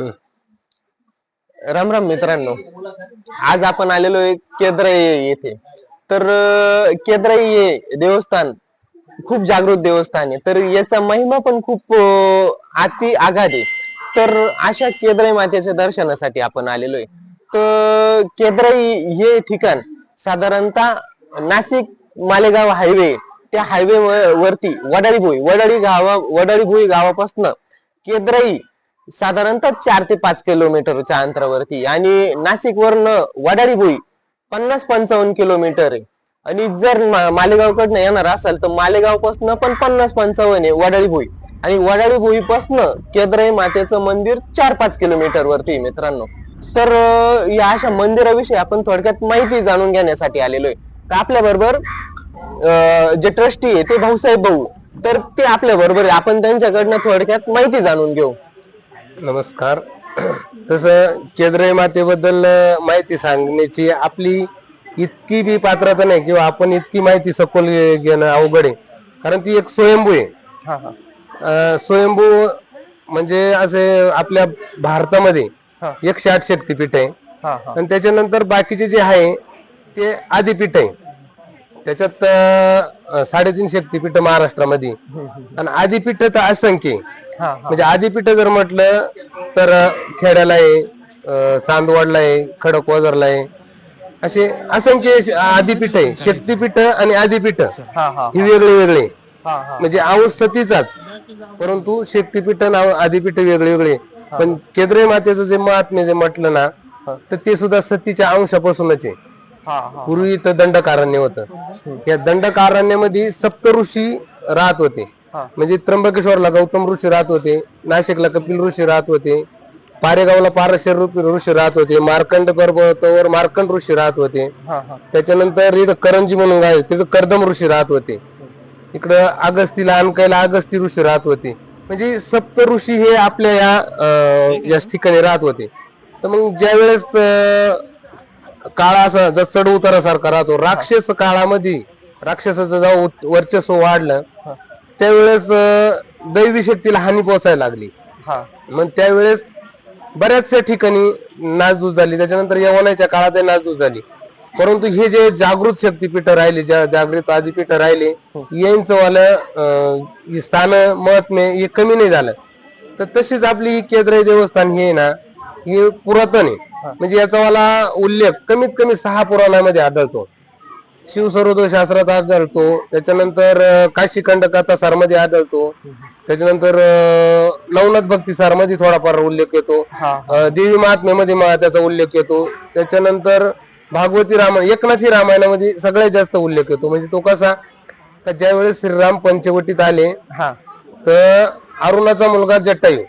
राम राम मित्रांनो. आज आपण आलेलो आहे केद्राई येथे. तर केद्राई हे देवस्थान खूप जागृत देवस्थान आहे. तर याचा महिमा पण खूप अति आघात आहे. तर अशा केद्राई मातेच्या दर्शनासाठी आपण आलेलो आहे. तर केद्राई हे ठिकाण साधारणतः नाशिक मालेगाव हायवे त्या हायवे वरती वडाळीभोई वडाळी गावा वडाळीभोई गावापासनं गावापासून केद्राई साधारणतः चार ते पाच किलोमीटरच्या अंतरावरती आणि नाशिक वरनं वडारी भुई पन्नास पंचावन्न किलोमीटर आहे. आणि जर मालेगावकडनं येणार असाल तर मालेगाव पासन पण पन्नास पंचावन्न आहे वडाळी आणि वडाळी भुई पासन केद्राई मातेचं मंदिर चार पाच किलोमीटर वरती आहे मित्रांनो. तर या अशा मंदिराविषयी आपण थोडक्यात माहिती जाणून घेण्यासाठी आलेलो आहे. तर आपल्या बरोबर जे ट्रस्टी आहे ते भाऊसाहेब भाऊ. तर ते आपल्या बरोबर आहे. आपण त्यांच्याकडनं थोडक्यात माहिती जाणून घेऊ. नमस्कार. तसं केंद्रीय मातेबद्दल माहिती सांगण्याची आपली इतकी बी पात्रता नाही किंवा आपण इतकी माहिती सखोल घेणं अवघड आहे. कारण ती एक स्वयंभू आहे. अं, स्वयंभू म्हणजे असे आपल्या भारतामध्ये एकशे आठ शक्तीपीठ आहे. आणि त्याच्यानंतर बाकीचे जे आहे ते आदिपीठ आहे. त्याच्यात अं, साडेतीन शक्तीपीठ महाराष्ट्रामध्ये. आणि आदिपीठ तर असंख्य आहे. म्हणजे आदिपीठ जर म्हटलं तर खेड्याला आहे चांदवडला आहे खडकवाजरला आहे असे असंख्य आदिपीठ आहे. शक्तीपीठ आणि आदिपीठ ही वेगळे वेगळे. म्हणजे अंश सतीचाच परंतु शक्तीपीठ आणि आदिपीठ वेगळे वेगळे. पण केंद्रीय मातेचं जे महात्म्य जे म्हटलं ना तर ते सुद्धा सतीच्या अंशापासूनच आहे. पूर्वी इथं दंडकारण्य होतं. या दंडकारण्यामध्ये सप्त ऋषी राहत होते. म्हणजे त्र्यंबकेश्वरला गौतम ऋषी राहत होते नाशिकला कपिल ऋषी राहत होते पारेगावला पारशर रूपी ऋषी राहत होते मार्कंड पर्वतावर मार्कंड ऋषी राहत होते. त्याच्यानंतर इथं करंजी म्हणून आहे तिथं कर्दम ऋषी राहत होते. इकडं अगस्तीला अनकायला अगस्ती ऋषी राहत होते. म्हणजे सप्त ऋषी हे आपल्या या याच ठिकाणी राहत होते. तर मग ज्या वेळेस काळ असा जर चढ उतारासारखा राहतो राक्षस काळामध्ये राक्षसाचं जेव्हा वर्चस्व वाढलं. त्यावेळेस अं, दैवी शक्तीला हानी पोचायला लागली. मग त्यावेळेस बऱ्याचशा ठिकाणी नासधूस झाली. त्याच्यानंतर यवनाच्या काळात नासधूस झाली. परंतु हे जे जागृत शक्तीपीठ राहिले ज्या जागृत आदिपीठ राहिले यांचं वालं हे स्थान महात्म्य हे कमी नाही झालं. तर तशीच आपली ही केद्राई देवस्थान हे आहे ना हे पुरातन आहे. म्हणजे याचा वाला उल्लेख कमीत कमी सहा पुराणामध्ये आढळतो. शिवसर्वोदय शास्त्रात आढळतो. त्याच्यानंतर काशीखंड कथा सारमध्ये आढळतो. त्याच्यानंतर नवनाथ भक्ती सारमध्ये थोडाफार उल्लेख येतो. देवी महात्म्यामध्ये त्याचा उल्लेख येतो. त्याच्यानंतर भागवती रामायण एकनाथी रामायणामध्ये सगळ्यात जास्त उल्लेख येतो. म्हणजे तो कसा का ज्यावेळेस श्रीराम पंचवटीत आले तर अरुणाचा मुलगा जट्टायू.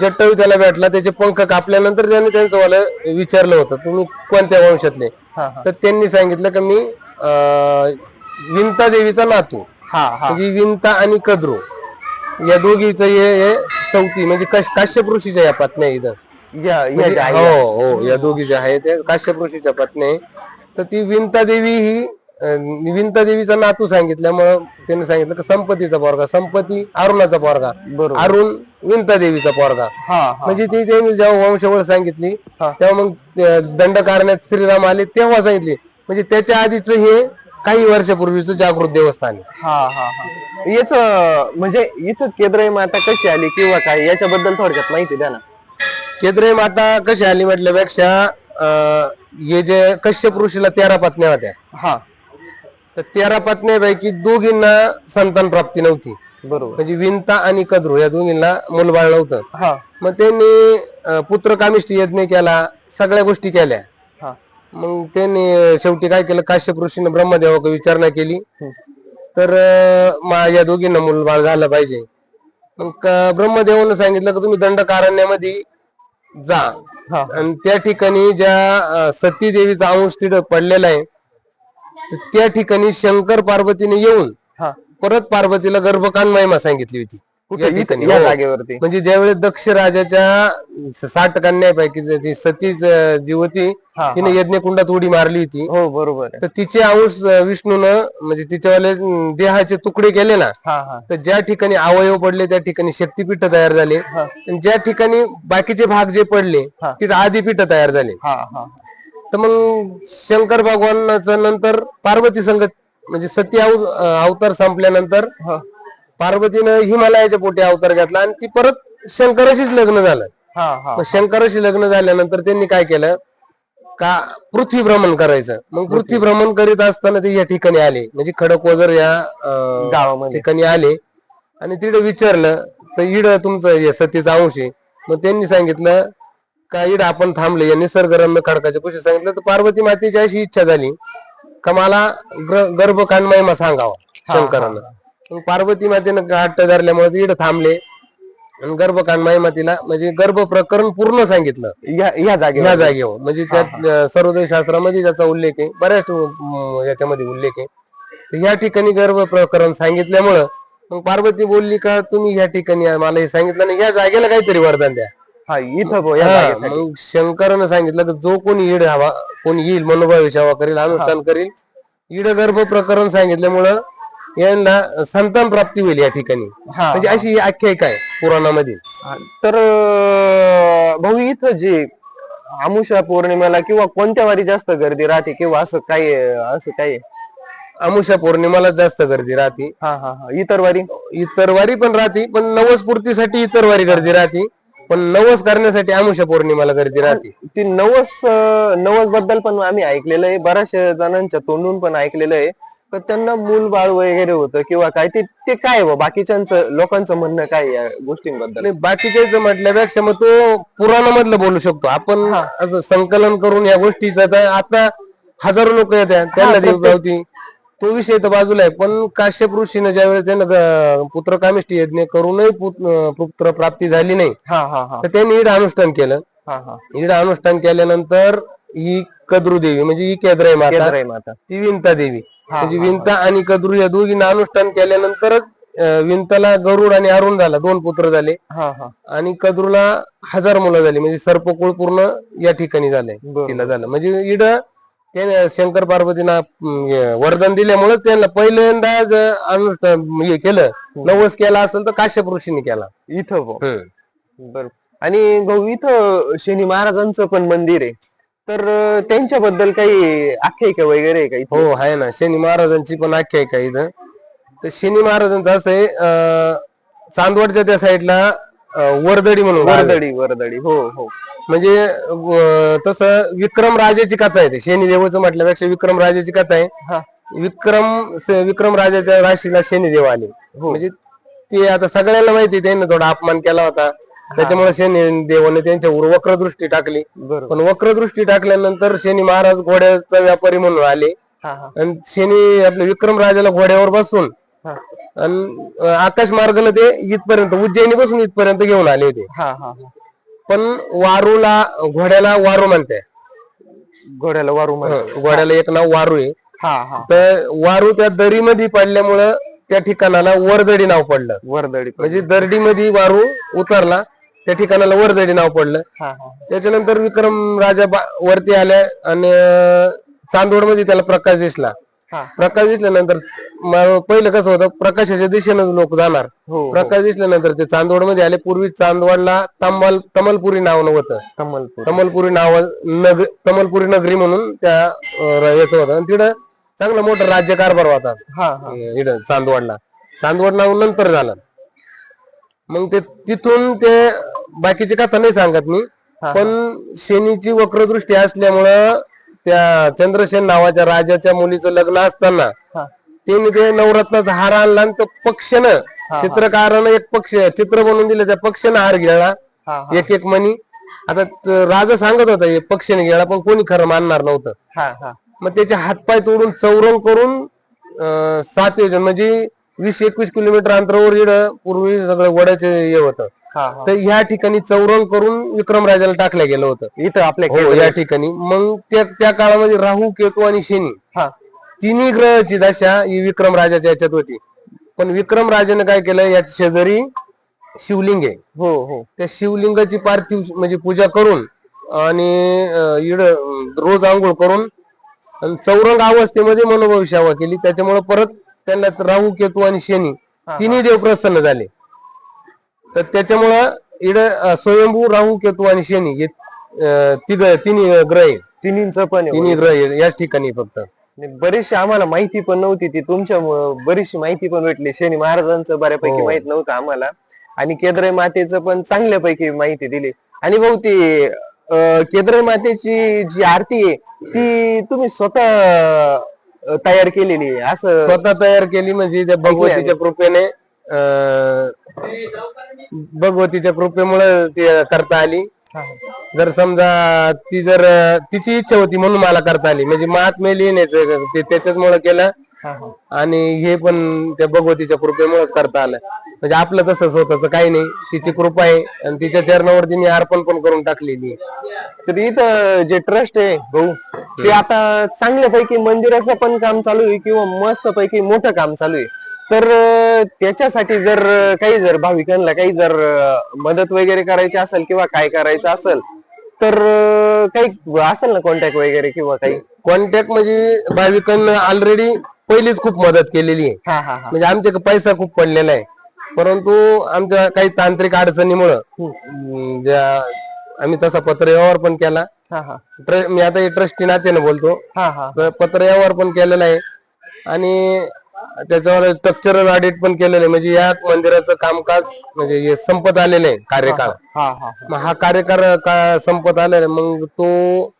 जट्टायू त्याला भेटला. त्याचे पंख कापल्यानंतर त्याने त्यांचं वाला विचारलं होतं तुम्ही कोणत्या वंशातले? तर त्यांनी सांगितलं की मी विंता देवीचा नातू. म्हणजे विंता आणि कद्रू. या दोघीचं हे चौथी म्हणजे कश- काश्यप ऋषीच्या या पत्नी आहे इथं. म्हणजे- हो हो या दोघी ज्या आहेत काश्यप ऋषीच्या पत्नी आहे. तर ती विंता देवी ही विंता देवीचा नातू सांगितल्यामुळं त्यांनी सांगितलं की संपत्तीचा पोरगा संपत्ती अरुणाचा पोरगा. अरुण विंता देवीचा पोरगा. म्हणजे ती त्यांनी जेव्हा वंशावळ सांगितली तेव्हा मग ते दंड करण्यात श्रीराम आले तेव्हा सांगितली. म्हणजे त्याच्या आधीच हे काही वर्षापूर्वीच जागृत देवस्थान आहे. याच म्हणजे इथं केद्राई माता कशी आली किंवा काय याच्याबद्दल थोडक्यात माहिती द्या ना. केंद्रीय माता कशी आली म्हटल्यापेक्षा अं, हे जे कश्यप ऋषीला तेरा पत्न्या होत्या. हा. तर तेरा पत्न्यापैकी दोघींना संतान प्राप्ती नव्हती. बरोबर. म्हणजे विंता आणि कद्रू या दोघींना मुलबाळ नव्हतं हा. मग त्यांनी पुत्र कामिष्टी यज्ञ केला सगळ्या गोष्टी केल्या. हा. मग त्यांनी शेवटी काय केलं काश्यप ऋषीने ब्रह्मदेवाकडे विचारणा केली. तर या दोघींना मुलबाळ झालं पाहिजे. मग ब्रह्मदेवानं सांगितलं की तुम्ही दंडकारण्यामध्ये जा. आणि त्या ठिकाणी ज्या सती देवीचा अंश तिथं पडलेला आहे तर त्या ठिकाणी शंकर पार्वतीने येऊन हा. परत पार्वतीला गर्भकान महिमा सांगितली होती. कुठे? या इथं- ठिकाणी, या हो. जागेवरती. म्हणजे ज्यावेळेस दक्ष राजाच्या साठ कन्यापैकी सतीच जी होती तिने यज्ञकुंडात उडी मारली होती. हो बरोबर तर तिचे अंश विष्णूनं म्हणजे तिच्यावाले देहाचे तुकडे केले ना तर ज्या ठिकाणी अवयव पडले त्या ठिकाणी शक्तीपीठ तयार झाले. आणि ज्या ठिकाणी बाकीचे भाग जे पडले. तिथे आदिपीठ तयार झाले. हा हा. तर मग शंकर भगवानाचं नंतर पार्वती संगत म्हणजे सती अव- अवतार संपल्यानंतर हा. पार्वतीनं हिमालयाच्या पोटी अवतार घेतला आणि ती परत शंकराशीच लग्न झालं. हा हा. मग शंकराशी लग्न झाल्यानंतर त्यांनी काय केलं? का पृथ्वी भ्रमण करायचं. मग पृथ्वी भ्रमण करीत असताना ते या ठिकाणी आले. म्हणजे खडकवजर या अं, गावामध्ये. ठिकाणी आले. आणि तिथे विचारलं तर इड तुमचं हे सतीचा अंश आहे. मग त्यांनी सांगितलं का इड आपण थांबले. या निसर्गरम्य खडकाच्या कुशी सांगितलं तर पार्वती मातेची अशी इच्छा झाली का मला ग्र- गर्भकांड महिमा सांगावा शंकरानं. पार्वती मातेनं हट्ट धरल्यामुळे इड थांबले. आणि गर्भकांड महिमा तिला म्हणजे गर्भ प्रकरण पूर्ण सांगितलं. या जागेवर. या जागेवर. म्हणजे त्यात अं, सर्वोदय शास्त्रामध्ये त्याचा उल्लेख आहे बऱ्याच याच्यामध्ये उल्लेख आहे. या ठिकाणी गर्भ प्रकरण सांगितल्यामुळं मग पार्वती बोलली का तुम्ही या ठिकाणी मला हे सांगितलं नाही या जागेला काहीतरी वरदान द्या. हा इथं बो, या हा, जागेसाठी. मग शंकरानं सांगितलं की जो कोणी ईड हवा कोणी येईल मनोभावी सेवा करेल अनुष्ठान करेल ईड गर्भ प्रकरण सांगितल्यामुळं यांना संतान प्राप्ती होईल या ठिकाणी. हा, म्हणजे अशी ही आख्यायिका आहे पुराणामध्ये. हा. तर अं, भाऊ इथं जे आमुषा पौर्णिमेला किंवा कोणत्या वारी जास्त गर्दी राहते किंवा असं काय असं काय? आहे? अमुषा पौर्णिमाला जास्त गर्दी राहते. हा हा हा. इतर वारी? इतर वारी पण राहते पण नवस पूर्तीसाठी इतर वारी गर्दी राहते. पण नवस करण्यासाठी आमुषा पौर्णिमाला गर्दी राहते. ती नवस अं, नवसबद्दल पण आम्ही ऐकलेलं आहे. बऱ्याचशा जणांच्या तोंडून पण ऐकलेलं आहे. तर त्यांना मूल बाळ वगैरे होतं किंवा काय ते ते काय आहे बुवा? बाकीच्यांचं लोकांचं म्हणणं काय आहे या गोष्टींबद्दल? आणि बाकीच्या म्हटल्यापेक्षा मग तो पुराणामधलं बोलू शकतो. आपण असं संकलन करून या गोष्टीचं आता हजारो लोक येतात. त्यांना देव गावती. तो विषय तर बाजूला आहे. पण काश्यप ऋषीनं ज्यावेळेस त्यांना ग- पुत्रकामिष्टी यज्ञ करूनही पुत्र प्राप्ती झाली नाही हा हा हा. तर त्यांनी इड अनुष्ठान केलं. हा हा. इड अनुष्ठान केल्यानंतर ही कद्रू देवी म्हणजे ही केद्राई माता माता. ती विंता देवी. म्हणजे विंता आणि कद्रू या दोघींना अनुष्ठान केल्यानंतरच अं, विंताला गरुड आणि अरुण झाला दोन पुत्र झाले. आणि कद्रूला हजार मुलं झाली म्हणजे सर्पकुळ पूर्ण या ठिकाणी झालंय. तिला झालं. म्हणजे इड त्याने शंकर पार्वतीना वरदान दिल्यामुळे त्यांना पहिल्यांदा अनुष्ठान हे केलं नवस केला असेल तर काश्यप ऋषीने केला. इथं. बर. आणि भाऊ इथं शनी महाराजांचं पण मंदिर आहे. तर त्यांच्याबद्दल काही आख्यायिका वगैरे का? हो आहे ना. शनी महाराजांची पण आख्यायिका इथं. तर शनी महाराजांचं असं आहे चांदवडच्या त्या साईडला वरदडी म्हणून. वरदडी वरदडी. हो हो. म्हणजे अं, तसं विक्रम राजाची कथा आहे ते. शनी देवाचं म्हटल्यापेक्षा विक्रम राजाची कथा आहे. हा. विक्रम स- विक्रम राजाच्या राशीला शनिदेव आले. म्हणजे ते आता सगळ्यांना माहिती आहे, त्यांनी थोडा अपमान केला होता. त्याच्यामुळे शनी देवाने त्यांच्यावर वक्रदृष्टी टाकली. बरोबर. पण वक्रदृष्टी टाकल्यानंतर शनी महाराज घोड्याचा व्यापारी म्हणून आले. हा हा. आणि शनी आपल्या विक्रम राजाला घोड्यावर बसून हा. आणि आकाश मार्गाला ते इथपर्यंत उज्जैनी बसून इथपर्यंत घेऊन आले होते हा हा हा. पण वारूला घोड्याला वारू म्हणते घोड्याला वारू म्हण घोड्याला एक नाव वारू आहे. हा हा. तर वारू त्या दरीमध्ये पडल्यामुळं त्या ठिकाणाला वरदडी नाव पडलं. वरदडी पण. म्हणजे दरडीमध्ये वारू उतरला त्या ठिकाणाला वरदडी नाव पडलं. हा हा. त्याच्यानंतर विक्रम राजा बा- वरती आल्या आणि चांदोडमध्ये त्याला प्रकाश दिसला. प्रकाश दिसल्यानंतर म- पहिलं कसं होतं प्रकाशाच्या दिशेनं लोक जाणार. हो प्रकाश दिसल्यानंतर ते चांदवडमध्ये आले पूर्वी चांदवडला तमल तमलपुरी नाव नव्हतं कमलपूर तमलपुरी नाव नगर तमलपुरी नगरी म्हणून त्या अं, याचं होतं. आणि तिथं चांगला मोठा राज्यकारभार होता. हा हा. चांदवडला. चांदवड नाव नंतर झालं. मग ते तिथून ते बाकीची कथा नाही सांगत मी. पण शनीची वक्रदृष्टी असल्यामुळं त्या चंद्रसेन नावाच्या राजाच्या मुलीचं लग्न असताना त्यांनी ते नवरत्नाचा हार आणला आणि तो पक्षानं चित्रकारानं एक पक्ष चित्र बनवून दिलं. त्या पक्षानं हार हा एक एक मनी आता राजा सांगत होता हे पक्षाने गिळला पण कोणी खरं मानणार नव्हतं. मग त्याचे हातपाय तोडून चौरंग करून सात योजन म्हणजे वीस एकवीस किलोमीटर अंतरावर पूर्वी सगळं वड्याचे हे होतं. तर ह्या ठिकाणी चौरंग करून विक्रम राजाला टाकलं गेलं होतं. इथं आपल्या हो या ठिकाणी. मग त्या त्या काळामध्ये राहू केतू आणि शनी हा. तिन्ही ग्रहाची दशा ही विक्रम राजाच्या याच्यात होती. पण विक्रम राजाने काय केलं? या शेजारी शिवलिंग आहे. हो हो. त्या शिवलिंगाची पार्थिव म्हणजे पूजा करून आणि इड रोज आंघोळ करून आणि चौरंग अवस्थेमध्ये मनोभावी सेवा केली. त्याच्यामुळे परत त्यांना राहू केतू आणि शनी तिन्ही देव प्रसन्न झाले. तर त्याच्यामुळं इड स्वयंभू राहू केतू आणि शनी हे तिघ तिन्ही ग्रह आहे. तिन्हींचं पण आहे. तिन्ही ग्रह याच ठिकाणी फक्त. आणि बरीचशी आम्हाला माहिती पण नव्हती ती. तुमच्या बरीचशी माहिती पण भेटली. शनी महाराजांचं बऱ्यापैकी हो. माहीत नव्हतं आम्हाला. आणि केद्रे मातेचं पण चांगल्यापैकी माहिती दिली. आणि भाऊ ती अं, केद्रे मातेची जी आरती आहे ती तुम्ही स्वतः अं, तयार केलेली आहे. असं स्वतः तयार केली म्हणजे त्या भगवतीच्या कृपेने अं, भगवतीच्या कृपेमुळे ती करता आली. जर समजा ती जर तिची इच्छा होती म्हणून मला करता आली. म्हणजे महात्मे लिहिण्याचं ते त्याच्याचमुळे केलं. आणि हे पण त्या भगवतीच्या कृपेमुळेच करता आलं. म्हणजे आपलं तसं स्वतःच काही नाही. तिची कृपा आहे. आणि तिच्या चरणावरती मी अर्पण पण करून टाकलेली तर इथं जे ट्रस्ट आहे भाऊ ते आता चांगल्यापैकी मंदिराचं पण काम चालू आहे किंवा मस्त पैकी मोठं काम चालू आहे. तर त्याच्यासाठी जर काही जर भाविकांना काही जर मदत वगैरे करायची असेल किंवा काय करायचं असेल तर काही असेल ना कॉन्टॅक्ट वगैरे किंवा काही? कॉन्टॅक्ट म्हणजे भाविकांना ऑलरेडी पहिलीच खूप मदत केलेली आहे. हा हा हा. म्हणजे आमच्याकडे पैसा खूप पडलेला आहे. परंतु आमच्या काही तांत्रिक अडचणीमुळं अं, ज्या आम्ही तसा पत्र व्यवहार पण केला. हा हा. ट्र- मी आता ट्रस्टी नात्याने बोलतो. हा हा. तर पत्र व्यवहार पण केलेला आहे. आणि त्याच्यावर स्ट्रक्चरल ऑडिट पण केलेलं आहे. म्हणजे या मंदिराचं कामकाज म्हणजे हे संपत आलेलं आहे कार्यकाळ. हा हा मग हा कार्यकाळ का संपत आलेला आहे. मग तो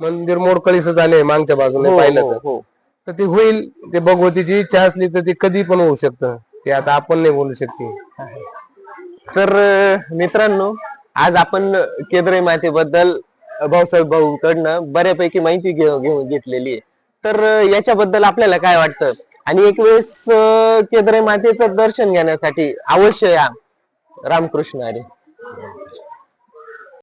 मंदिर मोडकळीस झाले मागच्या बाजूने पाहिलं हो तर. हो. तर ते होईल. ते भगवतीची इच्छा असली तर ते कधी पण होऊ शकतं. ते आता आपण नाही बोलू शकते. तर अं, मित्रांनो आज आपण केद्रे मातेबद्दल भाऊसाहेब भाऊ कडनं बऱ्यापैकी माहिती घेऊ घेऊन घेतलेली आहे. तर याच्याबद्दल आपल्याला काय वाटतं? आणि एक वेळेस अं, मातेचं दर्शन घेण्यासाठी अवश्य या रामकृष्ण हरी